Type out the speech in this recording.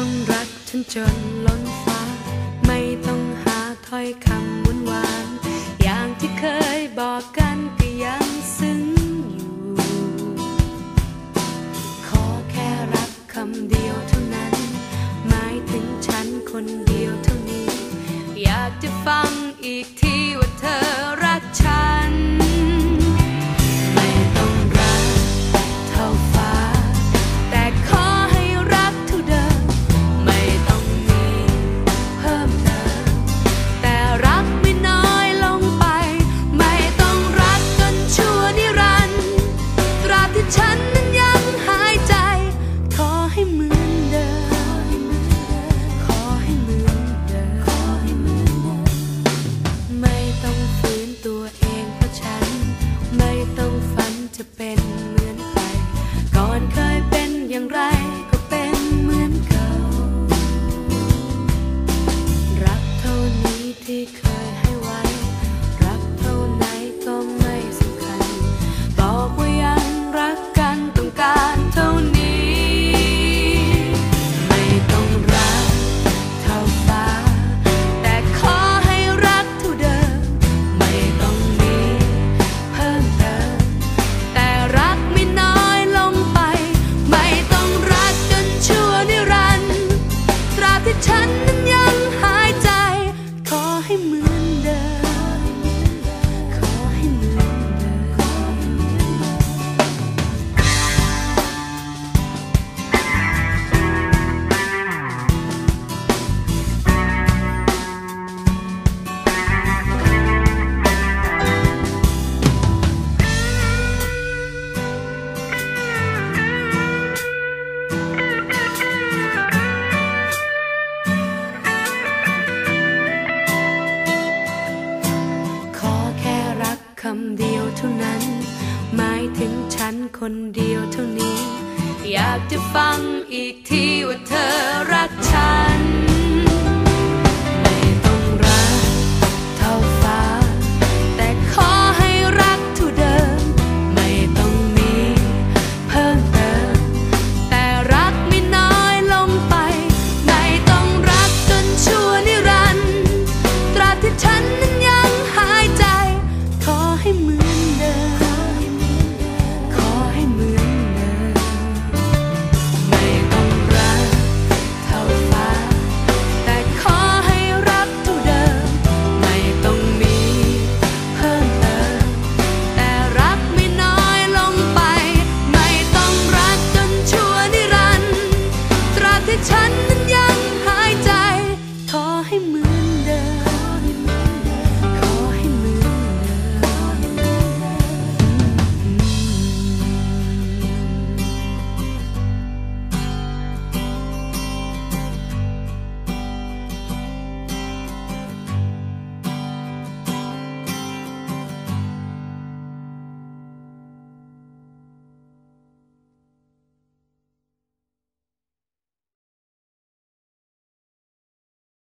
องรักฉันจนล้นฟ้า ไม่ต้องหาถ้อยคำหวานหวานอย่างที่เคยบอกกันก็ยังซึ้งอยู่ ขอแค่รักคำเดียวเท่านั้น หมายถึงฉันคนเดียวเท่านี้ อยากจะฟังอีกทีำเดียวเท่านั้น หมายถึงฉันคนเดียวเท่านี้ อยากจะฟังอีกทีว่าเธอ